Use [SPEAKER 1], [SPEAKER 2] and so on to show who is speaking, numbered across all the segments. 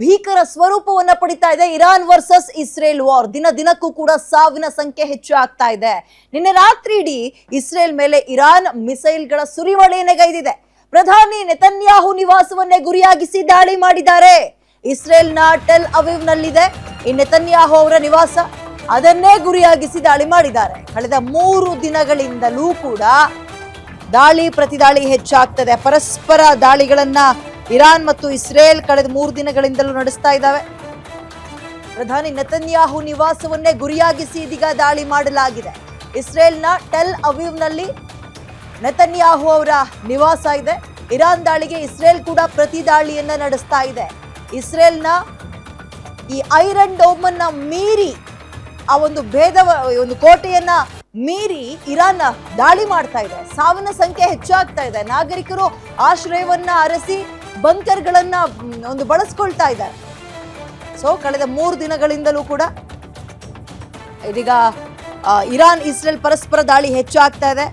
[SPEAKER 1] ಭೀಕರ ಸ್ವರೂಪವನ್ನ ಪಡಿತಾ ಇದೆ. Iran versus Israel war. ದಿನ ದಿನಕ್ಕೂ ಕೂಡ ಸಾವಿನ ಸಂಖ್ಯೆ ಹೆಚ್ಚು ಆಗ್ತಾ ಇದೆ. ನಿನ್ನೆ ರಾತ್ರಿ ಇಡೀ ಇಸ್ರೇಲ್ ಮೇಲೆ ಇರಾನ್ ಮಿಸೈಲ್ಗಳ ಸುರಿಮಳೆಯನ್ನೆಗೈದಿದೆ ಪ್ರಧಾನಿ ನೆತನ್ಯಾಹು ನಿವಾಸವನ್ನೇ ಗುರಿಯಾಗಿಸಿ ದಾಳಿ ಮಾಡಿದ್ದಾರೆ. ಇಸ್ರೇಲ್ನ ಟೆಲ್ ಅವೀವ್ನಲ್ಲಿದೆ. ಈ ನೆತನ್ಯಾಹು ಅವರ ನಿವಾಸ. ಅದನ್ನೇ ಗುರಿಯಾಗಿಸಿ ದಾಳಿ ಮಾಡಿದ್ದಾರೆ. ಕಳೆದ ಮೂರು ದಿನಗಳಿಂದಲೂ ಕೂಡ ದಾಳಿ, ಪ್ರತಿದಾಳಿ ಹೆಚ್ಚಾಗ್ತದೆ. ಪರಸ್ಪರ ದಾಳಿಗಳನ್ನ ಇರಾನ್ ಮತ್ತು ಇಸ್ರೇಲ್ ಕಳೆದ ಮೂರು ದಿನಗಳಿಂದಲೂ ನಡೆಸ್ತಾ ಇದ್ದಾವೆ. ಪ್ರಧಾನಿ ನೆತನ್ಯಾಹು ನಿವಾಸವನ್ನೇ ಗುರಿಯಾಗಿಸಿ ಇದೀಗ ದಾಳಿ ಮಾಡಲಾಗಿದೆ. ಇಸ್ರೇಲ್ನ ಟೆಲ್ ಅವೀವ್ನಲ್ಲಿ ನೆತನ್ಯಾಹು ಅವರ ನಿವಾಸ ಇದೆ. ಇರಾನ್ ದಾಳಿಗೆ ಇಸ್ರೇಲ್ ಕೂಡ ಪ್ರತಿ ದಾಳಿಯನ್ನ ನಡೆಸ್ತಾ ಇದೆ. ಇಸ್ರೇಲ್ನ ಈ ಐರನ್ ಡೋಮ್ ಅನ್ನ ಮೀರಿ, ಆ ಒಂದು ಭೇದ ಒಂದು ಕೋಟೆಯನ್ನ ಮೀರಿ ಇರಾನ್ ದಾಳಿ ಮಾಡ್ತಾ ಇದೆ. ಸಾವಿನ ಸಂಖ್ಯೆ ಹೆಚ್ಚಾಗ್ತಾ ಇದೆ. ನಾಗರಿಕರು ಆಶ್ರಯವನ್ನ ಅರಸಿ ಬಂಕರ್ಗಳನ್ನ ಒಂದು ಬಳಸ್ಕೊಳ್ತಾ ಇದ್ದಾರೆ. ಸೊ ಕಳೆದ ಮೂರು ದಿನಗಳಿಂದಲೂ ಕೂಡ ಇದೀಗ ಇರಾನ್, ಇಸ್ರೇಲ್ ಪರಸ್ಪರ ದಾಳಿ ಹೆಚ್ಚಾಗ್ತಾ ಇದೆ.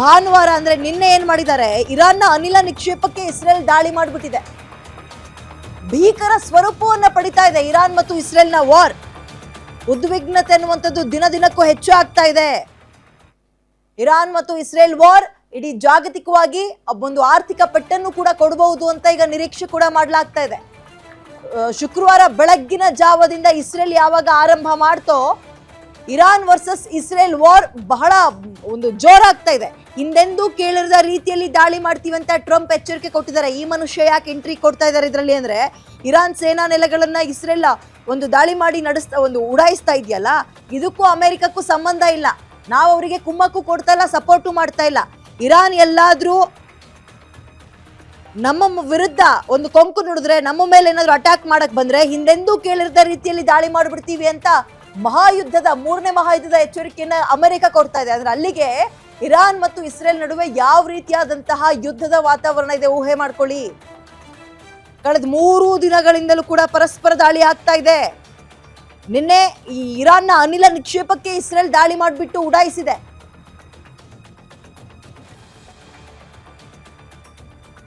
[SPEAKER 1] ಭಾನುವಾರ ಅಂದ್ರೆ ನಿನ್ನೆ ಏನ್ ಮಾಡಿದ್ದಾರೆ? ಇರಾನ್ನ ಅನಿಲ ನಿಕ್ಷೇಪಕ್ಕೆ ಇಸ್ರೇಲ್ ದಾಳಿ ಮಾಡಿಬಿಟ್ಟಿದೆ. ಭೀಕರ ಸ್ವರೂಪವನ್ನ ಪಡಿತಾ ಇದೆ ಇರಾನ್ ಮತ್ತು ಇಸ್ರೇಲ್ನ ವಾರ್. ಉದ್ವಿಗ್ನತೆ ಅನ್ನುವಂಥದ್ದು ದಿನ ದಿನಕ್ಕೂ ಹೆಚ್ಚು ಆಗ್ತಾ ಇದೆ. ಇರಾನ್ ಮತ್ತು ಇಸ್ರೇಲ್ ವಾರ್ ಇಡೀ ಜಾಗತಿಕವಾಗಿ ಒಂದು ಆರ್ಥಿಕ ಪೆಟ್ಟನ್ನು ಕೂಡ ಕೊಡಬಹುದು ಅಂತ ಈಗ ನಿರೀಕ್ಷೆ ಕೂಡ ಮಾಡಲಾಗ್ತಾ ಇದೆ. ಶುಕ್ರವಾರ ಬೆಳಗ್ಗಿನ ಜಾವದಿಂದ ಇಸ್ರೇಲ್ ಯಾವಾಗ ಆರಂಭ ಮಾಡ್ತೋ, ಇರಾನ್ ವರ್ಸಸ್ ಇಸ್ರೇಲ್ ವಾರ್ ಬಹಳ ಒಂದು ಜೋರಾಗ್ತಾ ಇದೆ. ಹಿಂದೆಂದೂ ಕೇಳಿರದ ರೀತಿಯಲ್ಲಿ ದಾಳಿ ಮಾಡ್ತೀವಿ ಅಂತ ಟ್ರಂಪ್ ಎಚ್ಚರಿಕೆ ಕೊಟ್ಟಿದ್ದಾರೆ. ಈ ಮನುಷ್ಯ ಯಾಕೆ ಎಂಟ್ರಿ ಕೊಡ್ತಾ ಇದ್ದಾರೆ ಇದರಲ್ಲಿ ಅಂದ್ರೆ, ಇರಾನ್ ಸೇನಾ ನೆಲೆಗಳನ್ನ ಇಸ್ರೇಲ್ ಒಂದು ದಾಳಿ ಮಾಡಿ ನಡೆಸ್ತಾ, ಒಂದು ಉಡಾಯಿಸ್ತಾ ಇದೆಯಲ್ಲ, ಇದಕ್ಕೂ ಅಮೆರಿಕಕ್ಕೂ ಸಂಬಂಧ ಇಲ್ಲ. ನಾವು ಅವರಿಗೆ ಕುಮ್ಮಕ್ಕೂ ಕೊಡ್ತಾ ಇಲ್ಲ, ಸಪೋರ್ಟು ಮಾಡ್ತಾ ಇಲ್ಲ. ಇರಾನ್ ಎಲ್ಲಾದ್ರೂ ನಮ್ಮ ವಿರುದ್ಧ ಒಂದು ಕೊಂಕು ನುಡಿದ್ರೆ, ನಮ್ಮ ಮೇಲೆ ಏನಾದರೂ ಅಟ್ಯಾಕ್ ಮಾಡಕ್ ಬಂದ್ರೆ, ಹಿಂದೆಂದೂ ಕೇಳಿರದ ರೀತಿಯಲ್ಲಿ ದಾಳಿ ಮಾಡಿಬಿಡ್ತೀವಿ ಅಂತ ಮಹಾಯುದ್ಧದ ಮೂರನೇ ಮಹಾಯುದ್ಧದ ಎಚ್ಚರಿಕೆಯನ್ನು ಅಮೆರಿಕ ಕೊಡ್ತಾ ಇದೆ. ಅಂದ್ರೆ ಅಲ್ಲಿಗೆ ಇರಾನ್ ಮತ್ತು ಇಸ್ರೇಲ್ ನಡುವೆ ಯಾವ ರೀತಿಯಾದಂತಹ ಯುದ್ಧದ ವಾತಾವರಣ ಇದೆ ಊಹೆ ಮಾಡ್ಕೊಳ್ಳಿ. ಕಳೆದ ಮೂರು ದಿನಗಳಿಂದಲೂ ಕೂಡ ಪರಸ್ಪರ ದಾಳಿ ಆಗ್ತಾ ಇದೆ. ನಿನ್ನೆ ಈ ಇರಾನ್ನ ಅನಿಲ ನಿಕ್ಷೇಪಕ್ಕೆ ಇಸ್ರೇಲ್ ದಾಳಿ ಮಾಡಿಬಿಟ್ಟು ಉಡಾಯಿಸಿದೆ.